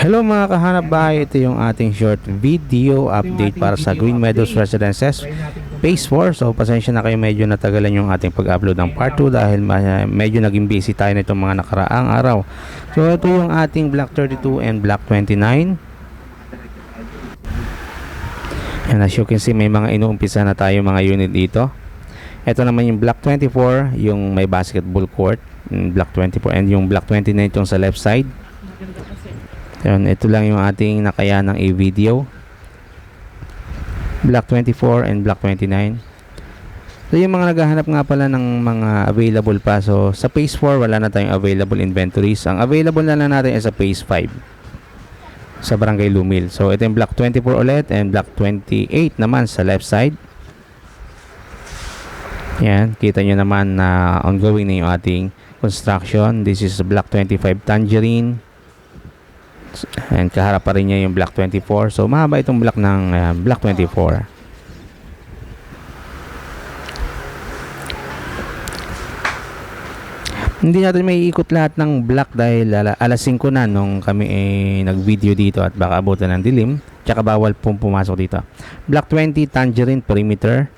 Hello mga kahanap bahay, ito yung ating short video update para sa Green Meadows Residences Phase 4. So pasensya na kayo medyo natagalan yung ating pag-upload ng part 2 dahil medyo naging busy tayo nitong mga nakaraang araw. So ito yung ating Block 32 and Block 29. And as you can see, may mga inuumpisa na tayo mga unit dito. Ito naman yung Block 24, yung may basketball court, yung Block 24 and yung Block 29 yung sa left side. Yun, ito lang yung ating nakaya ng i-video. Block 24 and Block 29. So yung mga naghahanap nga pala ng mga available pa. So sa phase 4 wala na tayong available inventories. Ang available na lang natin is sa phase 5 sa Barangay Lumil. So ito yung Block 24 ulit and Block 28 naman sa left side. Yan, kita nyo naman na ongoing na yung ating construction. This is Block 25 Tangerine. And kaharap pa rin niya yung Block 24. So mahaba itong block ng uh, Block 24. Hindi natin may ikot lahat ng block dahil ala, alas 5 na nung kami eh, nag-video dito at baka abutan ng dilim. Tsaka bawal pong pumasok dito. Block 20 Tangerine Perimeter.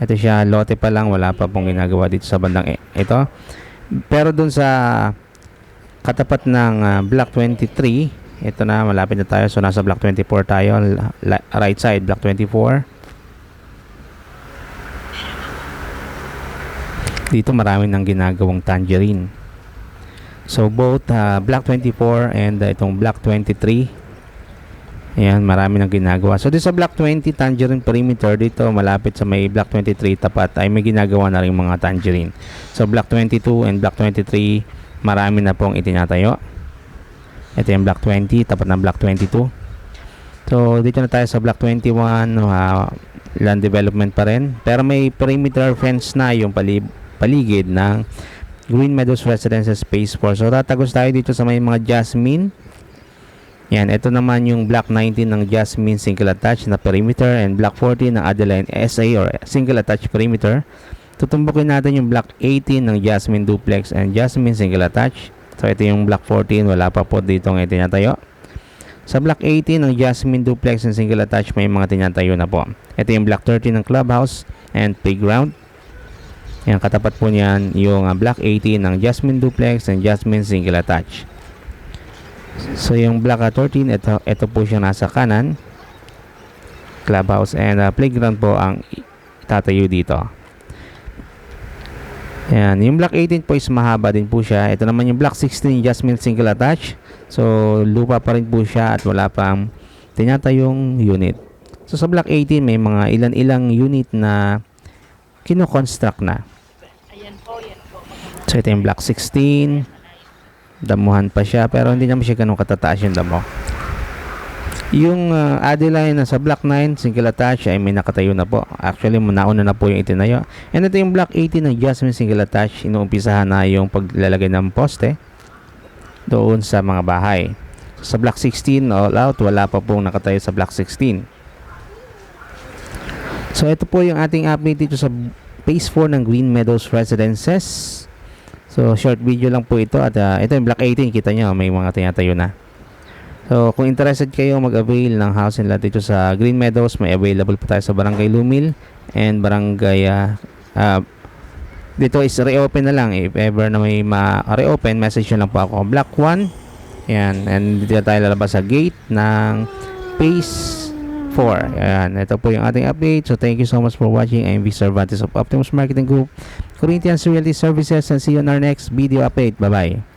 Ito siya, lote pa lang, wala pa pong ginagawa dito sa bandang e- ito. Pero dun sa katapat ng ah, block 23, ito na, malapit na tayo. So, nasa block 24 tayo. right side, block 24. Dito marami nang ginagawang tangerine. So, both ah, block 24 and ah, itong block 23, Ayan, marami nang ginagawa. So, dito sa Block 20 Tangerine Perimeter, dito malapit sa may Block 23 tapat ay may ginagawa na rin mga tangerine. So, Block 22 and Block 23, marami na pong itinatayo. Ito yung Block 20, tapat ng Block 22. So, dito na tayo sa Block 21, uh, land development pa rin. Pero may perimeter fence na yung pali- paligid ng Green Meadows Residences Space 4. So, tatagos tayo dito sa may mga jasmine. Yan, ito naman yung Block 19 ng Jasmine Single Attach na perimeter and Block 40 ng Adeline SA or Single Attach Perimeter. Tutumbukin natin yung Block 18 ng Jasmine Duplex and Jasmine Single Attach. So ito yung Block 14, wala pa po dito ng itinatayo. Sa Block 18 ng Jasmine Duplex and Single Attach may mga tinatayo na po. Ito yung Block 13 ng Clubhouse and Playground. Yan, katapat po niyan yung ah, Block 18 ng Jasmine Duplex and Jasmine Single Attach. So yung Block ah, 13, ito, ito po siya nasa kanan. Clubhouse and ah, Playground po ang tatayo dito. Yan, yung Block 18 po is mahaba din po siya. Ito naman yung Block 16 Jasmine Single Attach. So, lupa pa rin po siya at wala pang tinatayong unit. So, sa Block 18 may mga ilan-ilang unit na kino-construct na. Ayan. So, ito yung Block 16. Damuhan pa siya pero hindi naman siya ganun katataas yung damo. Yung uh, Adeline sa Block 9, single attach ay may nakatayo na po. Actually, nauna na po yung itinayo. And ito yung Block 18 ng Jasmine single attach. Inuumpisahan na yung paglalagay ng poste doon sa mga bahay. Sa Block 16, all out, wala pa pong nakatayo sa Block 16. So, ito po yung ating update dito sa Phase 4 ng Green Meadows Residences. So, short video lang po ito. At uh, ito yung Block 18, kita nyo, may mga tinatayo na. So, kung interested kayo mag-avail ng house and lot dito sa Green Meadows, may available po tayo sa Barangay Lumil and Barangay uh, uh, dito is reopen na lang. If ever na may ma-reopen message nyo lang po ako. Block 1 yan and dito tayo lalabas sa gate ng phase 4 yan ito po yung ating update. So thank you so much for watching. I'm V. Cervantes of Optimus Marketing Group Corinthians Realty Services and see you on our next video update. Bye bye